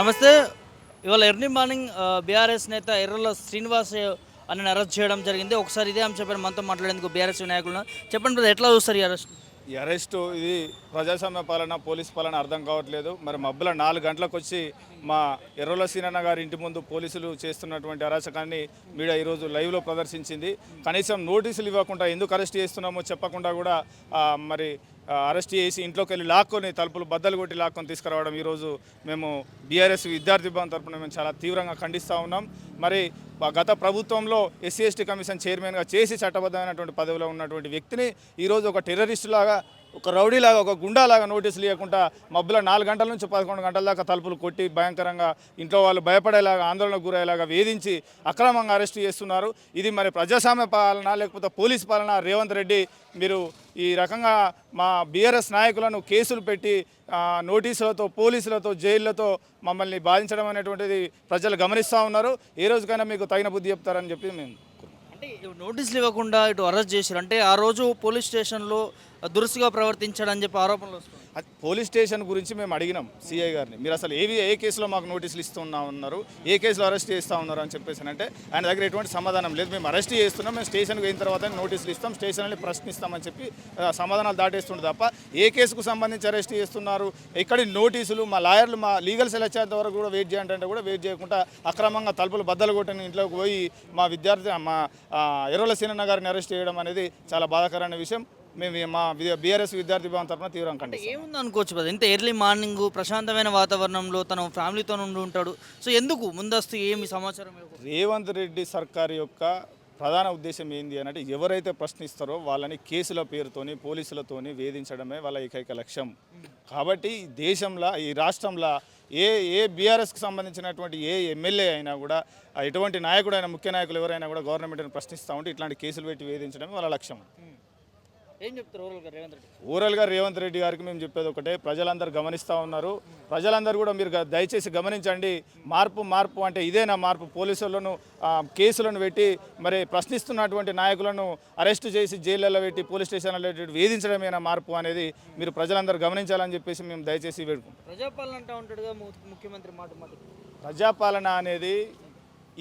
నమస్తే. ఇవాళ early morning BRS నేత ఎర్రల శ్రీనివాస్ అని అరెస్ట్ చేయడం జరిగింది. ఒకసారి ఇదే అంశంపై మనతో మాట్లాడేందుకు బీఆర్ఎస్ నాయకులను చెప్పండి బ్రదర్ ఎట్లా చూస్తారు ఈ అరెస్ట్? ఈ అరెస్ట్ ఇది ప్రజాస్వామ్య పాలన పోలీస్ పాలన అర్థం కావట్లేదు. మరి మబ్బుల నాలుగు గంటలకు వచ్చి మా ఎర్రల సీనన్న గారి ఇంటి ముందు పోలీసులు చేస్తున్నటువంటి అరాచకాన్ని మీడియా ఈరోజు లైవ్లో ప్రదర్శించింది. కనీసం నోటీసులు ఇవ్వకుండా ఎందుకు అరెస్ట్ చేస్తున్నామో చెప్పకుండా కూడా మరి అరెస్ట్ చేసి ఇంట్లోకి వెళ్ళి లాక్కొని తలుపులు బద్దలు కొట్టి లాక్కొని తీసుకురావడం ఈరోజు మేము బీఆర్ఎస్ విద్యార్థి భవన్ తరఫున మేము చాలా తీవ్రంగా ఖండిస్తూ ఉన్నాం. మరి గత ప్రభుత్వంలో ఎస్సీ ఎస్టీ కమిషన్ చైర్మన్గా చేసి చట్టబద్ధమైనటువంటి పదవిలో ఉన్నటువంటి వ్యక్తిని ఈరోజు ఒక టెర్రరిస్ట్ లాగా ఒక రౌడీలాగా ఒక గుండాలాగా నోటీసులు ఇవ్వకుండా మబ్బుల నాలుగు గంటల నుంచి పదకొండు గంటల దాకా తలుపులు కొట్టి భయంకరంగా ఇంట్లో వాళ్ళు భయపడేలాగా ఆందోళనకు గురయ్యేలాగా వేధించి అక్రమంగా అరెస్ట్ చేస్తున్నారు. ఇది మరి ప్రజాస్వామ్య పాలన లేకపోతే పోలీస్ పాలన? రేవంత్ రెడ్డి మీరు ఈ రకంగా మా బీఆర్ఎస్ నాయకులను కేసులు పెట్టి నోటీసులతో పోలీసులతో జైళ్ళతో మమ్మల్ని బాధించడం అనేటువంటిది ప్రజలు గమనిస్తూ ఉన్నారు. ఏ రోజుకైనా మీకు తగిన బుద్ధి చెప్తారని చెప్పి మేము అంటే ఇటు నోటీసులు ఇవ్వకుండా ఇటు అరెస్ట్ చేశారు. అంటే ఆ రోజు పోలీస్ స్టేషన్లో దురుసుగా ప్రవర్తించాడని చెప్పి ఆరోపణలు వస్తున్నాయి. పోలీస్ స్టేషన్ గురించి మేము అడిగినాం సీఐ గారిని. మీరు అసలు ఏవి ఏ కేసులో మాకు నోటీసులు ఇస్తున్నా ఉన్నారు ఏ కేసులో అరెస్ట్ చేస్తూ ఉన్నారు అని చెప్పేసి అంటే ఆయన దగ్గర ఎటువంటి సమాధానం లేదు. మేము అరెస్ట్ చేస్తున్నాం మేము స్టేషన్కి అయిన తర్వాత నోటీసులు ఇస్తాం స్టేషన్లో ప్రశ్నిస్తామని చెప్పి సమాధానాలు దాటేస్తుండే తప్ప ఏ కేసుకు సంబంధించి అరెస్ట్ చేస్తున్నారు ఎక్కడి నోటీసులు మా లాయర్లు మా లీగల్ సెల్ వచ్చేంత వరకు కూడా వెయిట్ చేయండి అంటే కూడా వెయిట్ చేయకుండా అక్రమంగా తలుపులు బద్దలు కొట్టిన ఇంట్లోకి పోయి మా విద్యార్థి మా ఎర్రల సీనన్న గారిని అరెస్ట్ చేయడం అనేది చాలా బాధాకరమైన విషయం. మేము మా బీఆర్ఎస్ విద్యార్థి భవన్ తరఫున తీవ్రంగా ఖండిస్తాం ఏముంది అనుకోవచ్చు బ్రదర్? ఇంత ఎర్లీ మార్నింగ్ ప్రశాంతమైన వాతావరణంలో తను ఫ్యామిలీతో ఉండి ఉంటాడు. సో ఎందుకు ముందస్తు ఏమి సమాచారం? రేవంత్ రెడ్డి సర్కార్ యొక్క ప్రధాన ఉద్దేశం ఏంది అని అంటే ఎవరైతే ప్రశ్నిస్తారో వాళ్ళని కేసుల పేరుతోని పోలీసులతోని వేధించడమే వాళ్ళ ఏకైక లక్ష్యం. కాబట్టి దేశంలో ఈ రాష్ట్రంలో ఏ ఏ బీఆర్ఎస్కి సంబంధించినటువంటి ఏ ఎమ్మెల్యే అయినా కూడా ఎటువంటి నాయకుడైనా ముఖ్య నాయకులు ఎవరైనా కూడా గవర్నమెంట్ని ప్రశ్నిస్తూ ఉంటే ఇట్లాంటి కేసులు పెట్టి వేధించడమే వాళ్ళ లక్ష్యం. ఏం చెప్తారు రేవంత్ రెడ్డి? ఓవరాల్గా రేవంత్ రెడ్డి గారికి మేము చెప్పేది ఒకటే ప్రజలందరూ గమనిస్తూ ఉన్నారు. ప్రజలందరూ కూడా మీరు దయచేసి గమనించండి. మార్పు మార్పు అంటే ఇదేనా మార్పు? పోలీసులను కేసులను పెట్టి మరి ప్రశ్నిస్తున్నటువంటి నాయకులను అరెస్ట్ చేసి జైళ్ళలో పెట్టి పోలీస్ స్టేషన్లో వేధించడమేనా మార్పు అనేది మీరు ప్రజలందరూ గమనించాలని చెప్పేసి మేము దయచేసి వేడుకుంటాం ప్రజాపాలన అంటా ఉంటాడుగా ముఖ్యమంత్రి మాట మాట ప్రజాపాలన అనేది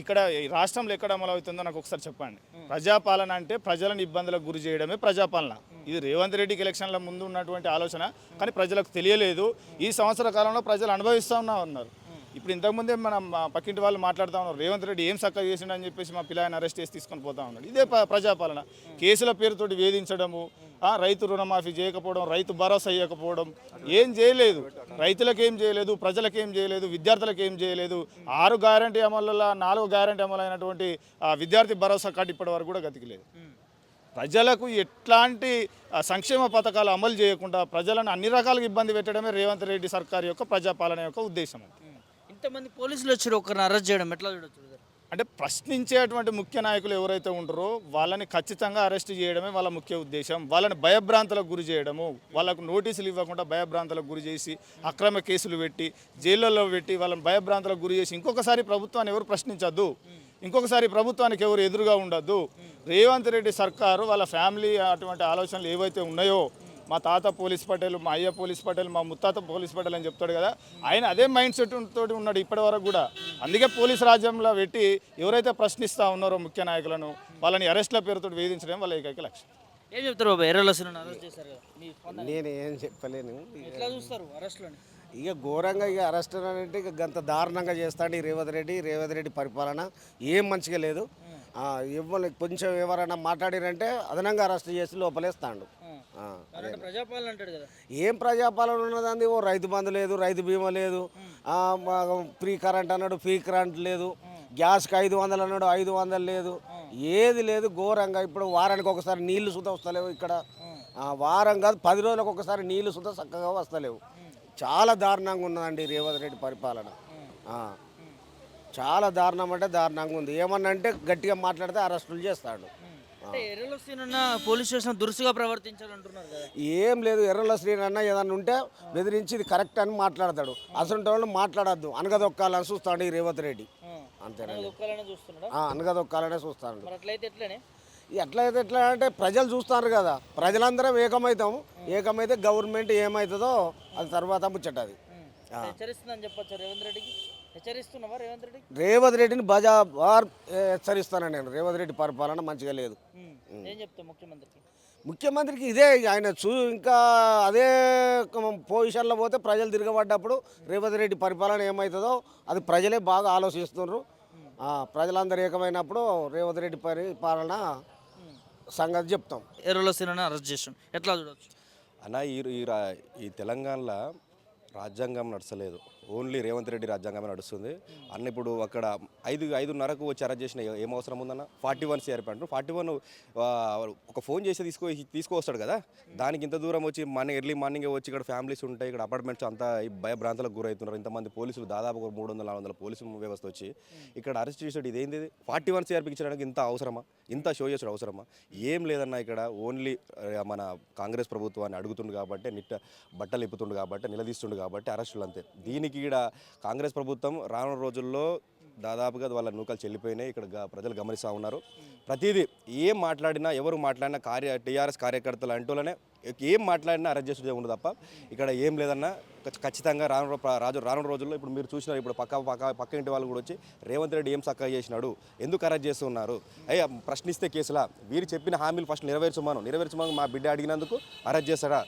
ఇక్కడ ఈ రాష్ట్రంలో ఎక్కడ అమలు అవుతుందో నాకు ఒకసారి చెప్పండి. ప్రజాపాలన అంటే ప్రజలను ఇబ్బందులకు గురి చేయడమే ప్రజాపాలన. ఇది రేవంత్ రెడ్డికి ఎలక్షన్ల ముందు ఉన్నటువంటి ఆలోచన కానీ ప్రజలకు తెలియలేదు. ఈ సంవత్సర కాలంలో ప్రజలు అనుభవిస్తూ ఉన్నా ఉన్నారు. ఇప్పుడు ఇంతకుముందే మనం పక్కింటి వాళ్ళు మాట్లాడుతూ ఉన్నారు రేవంత్ రెడ్డి ఏం చక్కగా చేసిండు అని చెప్పేసి మా పిల్లని అరెస్ట్ చేసి తీసుకొని పోతా ఉన్నాడు. ఇదే ప్రజాపాలన. కేసుల పేరుతోటి వేధించడము రైతు రుణమాఫీ చేయకపోవడం రైతు భరోసా ఇవ్వకపోవడం ఏం చేయలేదు. రైతులకు ఏం చేయలేదు ప్రజలకు ఏం చేయలేదు విద్యార్థులకు ఏం చేయలేదు. ఆరు గ్యారంటీ అమలులో నాలుగు గ్యారంటీ అమలు అయినటువంటి విద్యార్థి భరోసా కార్డు ఇప్పటి వరకు కూడా గతికిలేదు. ప్రజలకు ఎట్లాంటి సంక్షేమ పథకాలు అమలు చేయకుండా ప్రజలను అన్ని రకాలుగా ఇబ్బంది పెట్టడమే రేవంత్ రెడ్డి సర్కార్ యొక్క ప్రజాపాలన యొక్క ఉద్దేశం ఇంతమంది పోలీసులు వచ్చారు ఒకరిని అరెస్ట్ చేయడం ఎట్లా చూడొచ్చు అంటే ప్రశ్నించేటువంటి ముఖ్య నాయకులు ఎవరైతే ఉంటారో వాళ్ళని ఖచ్చితంగా అరెస్ట్ చేయడమే వాళ్ళ ముఖ్య ఉద్దేశం. వాళ్ళని భయభ్రాంతులకు గురి చేయడము వాళ్ళకు నోటీసులు ఇవ్వకుండా భయభ్రాంతులకు గురి చేసి అక్రమ కేసులు పెట్టి జైళ్ళల్లో పెట్టి వాళ్ళని భయభ్రాంతులకు గురి చేసి ఇంకొకసారి ప్రభుత్వాన్ని ఎవరు ప్రశ్నించద్దు. ఇంకొకసారి ప్రభుత్వానికి ఎవరు ఎదురుగా ఉండద్దు. రేవంత్ రెడ్డి సర్కారు వాళ్ళ ఫ్యామిలీ అటువంటి ఆలోచనలు ఏవైతే ఉన్నాయో మా తాత పోలీస్ పటేల్ మా అయ్య పోలీస్ పటేల్ మా ముత్తాత పోలీస్ పటేల్ అని చెప్తాడు కదా. ఆయన అదే మైండ్ సెట్ తోటి ఉన్నాడు ఇప్పటి వరకు కూడా. అందుకే పోలీస్ రాజ్యంలో పెట్టి ఎవరైతే ప్రశ్నిస్తూ ఉన్నారో ముఖ్య నాయకులను వాళ్ళని అరెస్ట్ల పేరుతో వేధించడం వాళ్ళ ఏకైక లక్ష్యం. ఏం చెప్తారు బాబా? ఎర్రల సినిమా అరెస్ట్ చేశారు కదా. మీ స్పందన నేను ఏం చెప్పలేను. ఎట్లా చూస్తారు అరెస్ట్లోని? ఇక ఘోరంగా ఇక అరెస్ట్ అంటే ఇక గంత దారుణంగా చేస్తాడు ఈ రేవంత్ రెడ్డి. రేవంత్ రెడ్డి పరిపాలన ఏం మంచిగా లేదు. ఆ, ఇవ్వలే కొంచెం ఎవరైనా మాట్లాడిరంటే అదనంగా అరెస్ట్ చేసి లోపలేస్తాడు. ప్రజాపాలన అంటాడు కదా. ఏం ప్రజాపాలన ఉన్నదండి? ఓ రైతు బంధు లేదు రైతు బీమా లేదు. ఫ్రీ కరెంట్ అన్నాడు ఫ్రీ కరెంట్ లేదు. గ్యాస్కి ఐదు వందలు అన్నాడు ఐదు వందలు లేదు. ఏది లేదు ఘోరంగా ఇప్పుడు వారానికి ఒకసారి నీళ్ళు సుతా వస్తలేవు ఇక్కడ. వారం కాదు పది రోజులకు ఒకసారి నీళ్ళు సుతా చక్కగా వస్తలేవు. చాలా దారుణంగా ఉన్నదండి రేవంత్ రెడ్డి పరిపాలన. చాలా దారుణం అంటే దారుణంగా ఉంది. ఏమన్నా అంటే గట్టిగా మాట్లాడితే అరెస్టులు చేస్తాడు. ఎర్రల పోలీస్ స్టేషన్ దురుసుగా ప్రవర్తించాలంటున్నారు కదా. ఏం లేదు ఎర్రల శ్రీనన్న ఏదన్నా ఉంటే బెదిరించి ఇది కరెక్ట్ అని మాట్లాడతాడు. అసలు వాళ్ళు మాట్లాడద్దు. అనగదొక్కాలని చూస్తాడు ఈ రేవంత్ రెడ్డి. అంతేనండి. అనగదొక్కాలనే చూస్తాడు. ఎట్లయితే ఎట్లా అంటే ప్రజలు చూస్తారు కదా. ప్రజలందరం ఏకమవుతాం ఏకమైతే గవర్నమెంట్ ఏమవుతుందో అది తర్వాత ముచ్చట అది. చెప్పొచ్చు రేవంత్ రెడ్డికి? రేవంత్ రెడ్డి? రేవంత్ రెడ్డిని బజా బార్ హెచ్చరిస్తాను నేను. రేవంత్ రెడ్డి పరిపాలన మంచిగా లేదు. ముఖ్యమంత్రికి? ఇదే ఆయన చూ ఇంకా అదే పొజిషన్లో పోతే ప్రజలు తిరగబడ్డప్పుడు రేవంత్ రెడ్డి పరిపాలన ఏమవుతుందో అది ప్రజలే బాగా ఆలోచిస్తున్నారు ఆ, ప్రజలందరూ ఏకమైనప్పుడు రేవంత్ రెడ్డి పరిపాలన సంగతి చెప్తాం. ఎర్రలో అరెస్ట్ చేసాం ఎట్లా చూడొచ్చు? అన్న ఈ ఈ తెలంగాణలో రాజ్యాంగం నడచలేదు ఓన్లీ రేవంత్ రెడ్డి రాజ్యాంగమే నడుస్తుంది. అన్న ఇప్పుడు అక్కడ ఐదు ఐదున్నరకు వచ్చి అరెస్ట్ చేసిన ఏం అవసరం ఉందన్న? ఫార్టీ వన్ సిఆర్పి అంటారు ఫార్టీ వన్ ఒక ఫోన్ చేసి తీసుకో తీసుకువస్తాడు కదా? దానికి ఇంత దూరం వచ్చి మార్నింగ్ ఎర్లీ మార్నింగ్ వచ్చి ఇక్కడ ఫ్యామిలీస్ ఉంటాయి ఇక్కడ అపార్ట్మెంట్స్ అంతా భయభ్రాంతలకు గురవుతున్నారు. ఇంతమంది పోలీసులు దాదాపు ఒక మూడు వందల నాలుగు వందల పోలీసు వ్యవస్థ వచ్చి ఇక్కడ అరెస్ట్ చేసాడు ఇదేంది ఫార్టీ వన్ సిఆర్పి ఇచ్చడానికి ఇంత అవసరమా? ఇంత షో చేసాడు అవసరమా? ఏం లేదన్న ఇక్కడ ఓన్లీ మన కాంగ్రెస్ ప్రభుత్వాన్ని అడుగుతుండు కాబట్టి నిట్ట బట్టలు ఇప్పుతుండు కాబట్టి నిలదీస్తుండు కాబట్టి అరెస్టులు అంతే. దీనికి ఇక్కడ కాంగ్రెస్ ప్రభుత్వం రానున్న రోజుల్లో దాదాపుగా వాళ్ళ నూకలు చెల్లిపోయినాయి. ఇక్కడ ప్రజలు గమనిస్తూ ఉన్నారు. ప్రతిదీ ఏం మాట్లాడినా ఎవరు మాట్లాడినా కార్య టీఆర్ఎస్ కార్యకర్తలు అంటూనే ఏం మాట్లాడినా అరెస్ట్ చేసేది ఉండదు తప్ప ఇక్కడ ఏం లేదన్నా ఖచ్చితంగా రాను రాజు రానున్న రోజుల్లో ఇప్పుడు మీరు చూసినారు. ఇప్పుడు పక్క పక్క పక్క ఇంటి వాళ్ళు కూడా వచ్చి రేవంత్ రెడ్డి ఏం చక్కగా చేసినాడు? ఎందుకు అరెస్ట్ చేస్తున్నారు? అయ్యా ప్రశ్నిస్తే కేసులా? వీరు చెప్పిన హామీలు ఫస్ట్ నెరవేర్చమాను. నెరవేర్చమని మా బిడ్డ అడిగినందుకు అరెస్ట్ చేస్తాడా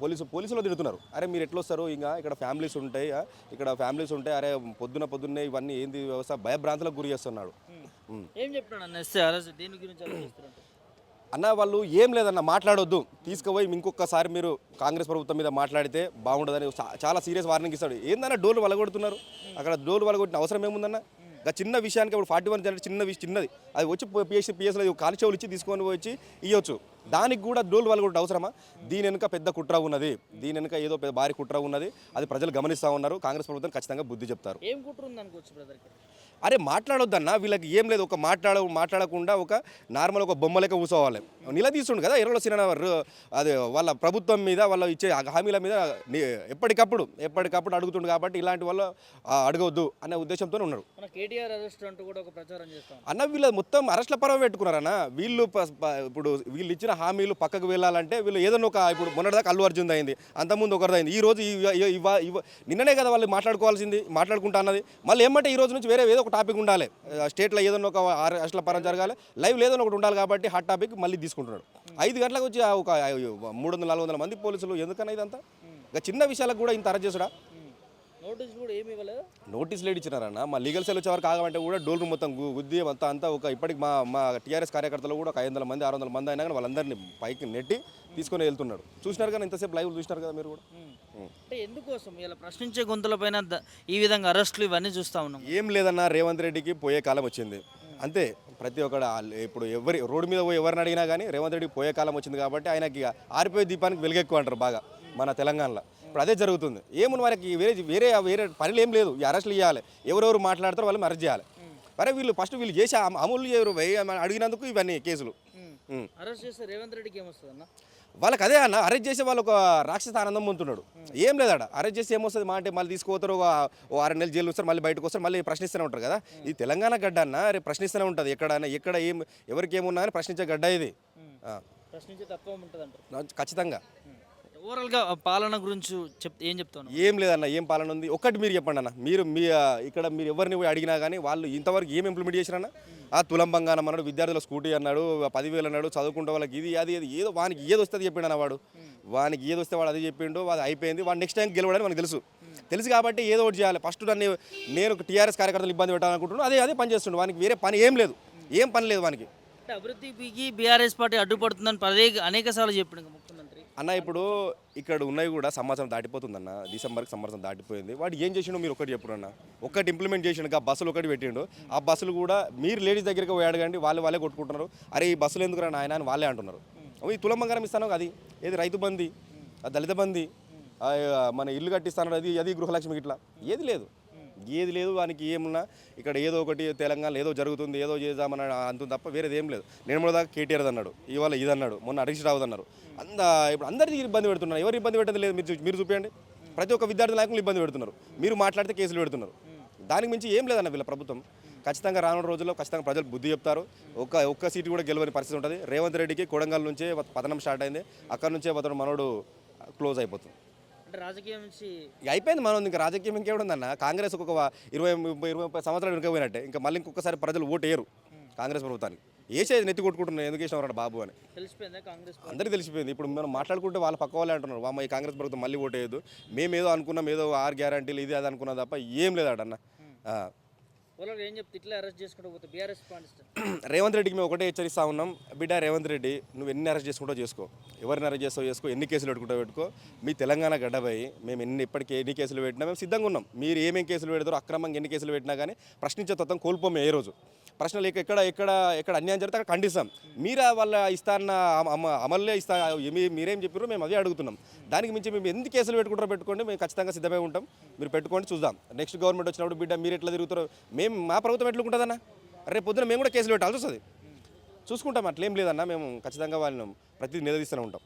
పోలీసు పోలీసులు తిడుతున్నారు. అరే మీరు ఎట్లా వస్తారు ఇంకా ఇక్కడ ఫ్యామిలీస్ ఉంటాయి ఇక్కడ ఫ్యామిలీస్ ఉంటాయి అరే పొద్దున పొద్దున్నే ఇవన్నీ ఏంది వ్యవస్థ? భయభ్రాంతులకు గురి చేస్తున్నాడు. ఏం చెప్తున్నాడు అన్న దీని గురించి వాళ్ళు ఏం లేదన్న మాట్లాడొద్దు. తీసుకుపోయి ఇంకొకసారి మీరు కాంగ్రెస్ ప్రభుత్వం మీద మాట్లాడితే బాగుండదని చాలా సీరియస్ వార్నింగ్ ఇస్తాడు. ఏందన్న డోర్లు వలగొడుతున్నారు? అక్కడ డోర్లు వలగొట్టిన అవసరం ఏముందన్న? చిన్న విషయానికి ఇప్పుడు ఫార్టీ వన్ చిన్న విషయం చిన్నది. అది వచ్చి పిఎస్సీ పిఎస్లో కాలి చెవులు ఇచ్చి తీసుకొని వచ్చి ఇవ్వచ్చు దానికి కూడా డోల్ వాళ్ళు కూడా అవసరమా? దీని వెనుక పెద్ద కుట్ర ఉన్నది. దీని వెనుక ఏదో పెద్ద భారీ కుట్ర ఉన్నది. అది ప్రజలు గమనిస్తూ ఉన్నారు. కాంగ్రెస్ ప్రభుత్వం ఖచ్చితంగా బుద్ధి చెప్తారు. ఏం కుట్ర అరే మాట్లాడొద్దన్న వీళ్ళకి ఏం లేదు ఒక మాట్లాడ మాట్లాడకుండా ఒక నార్మల్ ఒక బొమ్మ లెక్క కూర్చోవాలి నిలదీస్తుండు కదా ఎర్రలో సినిమా అది వాళ్ళ ప్రభుత్వం మీద వాళ్ళ ఇచ్చే హామీల మీద ఎప్పటికప్పుడు ఎప్పటికప్పుడు అడుగుతుండు కాబట్టి ఇలాంటి వల్ల అడగవద్దు అనే ఉద్దేశంతో ఉన్నారు. అన్న వీళ్ళు మొత్తం అరెస్ట్ల పరవ పెట్టుకున్నారన్న. వీళ్ళు ఇప్పుడు వీళ్ళు ఇచ్చిన హామీలు పక్కకు వెళ్ళాలంటే వీళ్ళు ఏదైనా ఒక ఇప్పుడు మొన్నటిదాకా అల్లు అర్జున్ అయింది అంతకుముందు ఒకరిదైంది. ఈ రోజు నిన్ననే కదా వాళ్ళు మాట్లాడుకోవాల్సింది మాట్లాడుకుంటా అన్నది. మళ్ళీ ఏమంటే ఈ రోజు నుంచి వేరే ఏదో ఒక టాపిక్ ఉండాలి. స్టేట్లో ఏదైనా ఒక అరెస్ట్ల పరం జరగాలి. లైవ్ ఏదైనా ఒకటి ఉండాలి కాబట్టి హాట్ టాపిక్ మళ్ళీ తీసుకుంటున్నాడు. ఐదు గంటలకు వచ్చి ఒక మూడు వందల నాలుగు వందల మంది పోలీసులు ఎందుకన్నా ఇదంతా? ఇక చిన్న విషయాలకు కూడా ఇంత అరెస్ట్ చేసుడా నోటీస్ కూడా ఏమి ఇవ్వలేదు. నోటీసులు ఏడు ఇచ్చినారన్న. మా లీగల్ సెల్ వచ్చే వరకు ఆగమంటే కూడా డోర్ మొత్తం గు- గుద్ది అంతా అంతా ఒక ఇప్పటికి మా మా టీఆర్ఎస్ కార్యకర్తలు కూడా ఒక ఐదు వందల మంది ఆరు వందల మంది అయినా కానీ వాళ్ళందరినీ పైకి నెట్టి తీసుకొని వెళ్తున్నాడు చూసినారు కానీ ఇంతసేపు లైవ్ చూసినారు కదా మీరు కూడా. అంటే ఎందుకోసం? ఇలా ప్రశ్నించే గొంతులపైన ఈ విధంగా అరెస్టులు ఇవన్నీ చూస్తా ఉన్నాం. ఏం లేదన్న రేవంత్ రెడ్డికి పోయే కాలం వచ్చింది. అంతే. ప్రతి ఒక్కడ ఇప్పుడు ఎవరి రోడ్డు మీద పోయి ఎవరిని అడిగినా కానీ రేవంత్ రెడ్డికి పోయే కాలం వచ్చింది కాబట్టి ఆయనకి ఆరిపోయే దీపానికి వెలుగెక్కువ అంటారు బాగా మన తెలంగాణలో. ఇప్పుడు అదే జరుగుతుంది. ఏముంది మనకి వేరే వేరే వేరే పనులు ఏం లేదు. ఈ అరెస్టులు ఇవ్వాలి ఎవరెవరు మాట్లాడతారో వాళ్ళని అరెస్ట్ చేయాలి. మరి వీళ్ళు ఫస్ట్ వీళ్ళు చేసి అమ- అమలు చేయరు అడిగినందుకు ఇవన్నీ కేసులు. అరెస్ట్ చేస్తే రేవంత్ రెడ్డికి ఏమొస్తుంది అన్న వాళ్ళకి అదే అన్న అరెస్ట్ చేసే వాళ్ళు ఒక రాక్షస ఆనందం పొందుతున్నాడు. ఏం లేదాడ అరెస్ట్ చేసి ఏమొస్తుంది? మా అంటే మళ్ళీ తీసుకుపోతారు ఒక ఓ ఆరు నెలలు జైలు వస్తారు మళ్ళీ బయటకు వస్తారు మళ్ళీ ప్రశ్నిస్తూనే ఉంటారు కదా. ఈ తెలంగాణ గడ్డ అన్న రేపు ప్రశ్నిస్తూనే ఉంటుంది. ఎక్కడైనా ఎక్కడ ఏం ఎవరికి ఏమున్నా అని ప్రశ్నించే గడ్డ ఇది. ఖచ్చితంగా. ఓవరాల్గా పాలన గురించి చెప్ ఏం చెప్తాను ఏం లేదన్న ఏం పాలన ఉంది? ఒక్కటి మీరు చెప్పండి అన్న. మీరు మీ ఇక్కడ మీరు ఎవరిని పోయి అడిగినా కానీ వాళ్ళు ఇంతవరకు ఏం ఇంప్లిమెంట్ చేసిరన్న ఆ తులం బంగారం అన్నాడు విద్యార్థుల స్కూటీ అన్నాడు పదివేలు అన్నాడు చదువుకుంటే వాళ్ళకి ఇది అది అది ఏదో వానికి ఏది వస్తుంది చెప్పిండు అన్న వాడు. వానికి ఏది వస్తే వాడు అది చెప్పిండు అది అయిపోయింది వాడు నెక్స్ట్ టైం గెలవడానికి మనకు తెలుసు. తెలుసు కాబట్టి ఏదో ఒకటి చేయాలి. ఫస్ట్ నన్ను నేను టీఆర్ఎస్ కార్యకర్తలు ఇబ్బంది పెట్టాలనుకుంటున్నాను అదే అదే పని చేస్తుండు. వానికి వేరే పని ఏం లేదు. ఏం పని లేదు వానికి. అంటే అభివృద్ధికి బీఆర్ఎస్ పార్టీ అడ్డుపడుతుందని పదే అనేక సార్లు చెప్పిండు ముఖ్యమంత్రి. అన్న ఇప్పుడు ఇక్కడ ఉన్నాయి కూడా సంవత్సరం దాటిపోతుందన్న. డిసెంబర్కి సంవత్సరం దాటిపోయింది. వాడు ఏం చేసిండో? మీరు ఒకటి చెప్పుడు అన్న. ఒకటి ఇంప్లిమెంట్ చేసిండు ఆ బస్సులు ఒకటి పెట్టిండు. ఆ బస్సులు కూడా మీరు లేడీస్ దగ్గరికి పోయి అడగండి వాళ్ళు వాళ్ళే కొట్టుకుంటున్నారు. అరే ఈ బస్సులు ఎందుకు రా ఆయన అని వాళ్ళే అంటున్నారు. ఈ తులంబంగారం ఇస్తాను అది? ఏది రైతు బంది దళిత బంది మన ఇల్లు కట్టిస్తాను అది అది గృహలక్ష్మికి ఇట్లా ఏది లేదు. ఏది లేదు వానికి ఏమున్నా ఇక్కడ ఏదో ఒకటి తెలంగాణలో ఏదో జరుగుతుంది ఏదో చేద్దామని అంటుంది తప్ప వేరేది ఏం లేదు. నేను కూడా దాకా కేటీఆర్ అన్నాడు ఇవాళ ఇది అన్నాడు మొన్న హరీష్ రావు అన్నారు. అంద ఇప్పుడు అందరికీ ఇబ్బంది పెడుతున్నారు. ఎవరు ఇబ్బంది పెట్టడం లేదు మీరు మీరు చూపించండి ప్రతి ఒక్క విద్యార్థి నాయకులు ఇబ్బంది పెడుతున్నారు. మీరు మాట్లాడితే కేసులు పెడుతున్నారు. దానికి మించి ఏం లేదన్న వీళ్ళ ప్రభుత్వం. ఖచ్చితంగా రానున్న రోజుల్లో ఖచ్చితంగా ప్రజలు బుద్ధి చెప్తారు. ఒక్క ఒక్క సీటు కూడా గెలవని పరిస్థితి ఉంటుంది. రేవంత్ రెడ్డికి కొడంగల్ నుంచే పతనం స్టార్ట్ అయింది. అక్కడ నుంచే అతను మనోడు క్లోజ్ అయిపోతుంది. అంటే రాజకీయం నుంచి అయిపోయింది మనం ఇంకా రాజకీయం ఇంకేముందన్న? కాంగ్రెస్ ఒక ఇరవై ఇరవై ముప్పై సంవత్సరాలు వెనుకపోయినట్టే. ఇంకా మళ్ళీ ఇంకొకసారి ప్రజలు ఓటు వేయరు కాంగ్రెస్ ప్రభుత్వానికి. వేసేది నెత్తి కొట్టుకుంటున్నారు ఎందుకు వేసినవాడు బాబు అని. తెలిసిపోయిందా కాంగ్రెస్? అందరికీ తెలిసిపోయింది. ఇప్పుడు మనం మాట్లాడుకుంటే వాళ్ళ పక్క వాళ్ళే అంటున్నారు. వామ్మ ఈ కాంగ్రెస్ ప్రభుత్వం మళ్ళీ ఓటు వేయదు. మేము ఏదో అనుకున్నాం ఏదో ఆరు గ్యారంటీలు ఇది అది అనుకున్నాం తప్ప ఏం లేదన్న రేవంత్ రెడ్డికి మేము ఒకటే హెచ్చరిస్తా ఉన్నాం. బిడ్డ రేవంత్ రెడ్డి నువ్వు ఎన్ని అరెస్ట్ చేసుకుంటో చేసుకో. ఎవరిని అరెస్ట్ చేస్తావు చేసుకో. ఎన్ని కేసులు పెట్టుకుంటో పెట్టుకో. మీ తెలంగాణ గడ్డపై మేము ఎన్ని ఇప్పటికీ ఎన్ని కేసులు పెట్టినా మేము సిద్ధంగా ఉన్నాం. మీరు ఏమేమి కేసులు పెడతారో అక్రమంగా ఎన్ని కేసులు పెట్టినా కానీ ప్రశ్నించే తత్వం కోల్పోమే ఏ రోజు. ప్రశ్నలు ఎక్క- ఎక్కడ ఎక్కడ ఎక్కడ అన్యాయం జరిగితే అక్కడ ఖండిస్తాం. మీరా వాళ్ళ ఇస్తా అన్న అమ- ఇస్తా మీ- మీరేం చెప్పారో మేము అదే అడుగుతున్నాం. దానికి మించి మేము ఎన్ని కేసులు పెట్టుకుంటారో పెట్టుకోండి మేము ఖచ్చితంగా సిద్ధమై ఉంటాం. మీరు పెట్టుకోండి చూద్దాం. నెక్స్ట్ గవర్నమెంట్ వచ్చినప్పుడు బిడ్డ మీరు ఎట్లా తిరుగుతారో మేము మా ప్రభుత్వం ఎట్లా రేపు పొద్దున మేము కూడా కేసులు పెట్టాల్సి వస్తుంది చూసుకుంటాం అట్లేం లేదన్న మేము ఖచ్చితంగా వాళ్ళని ప్రతిదీ నిలదీస్తూనే ఉంటాం.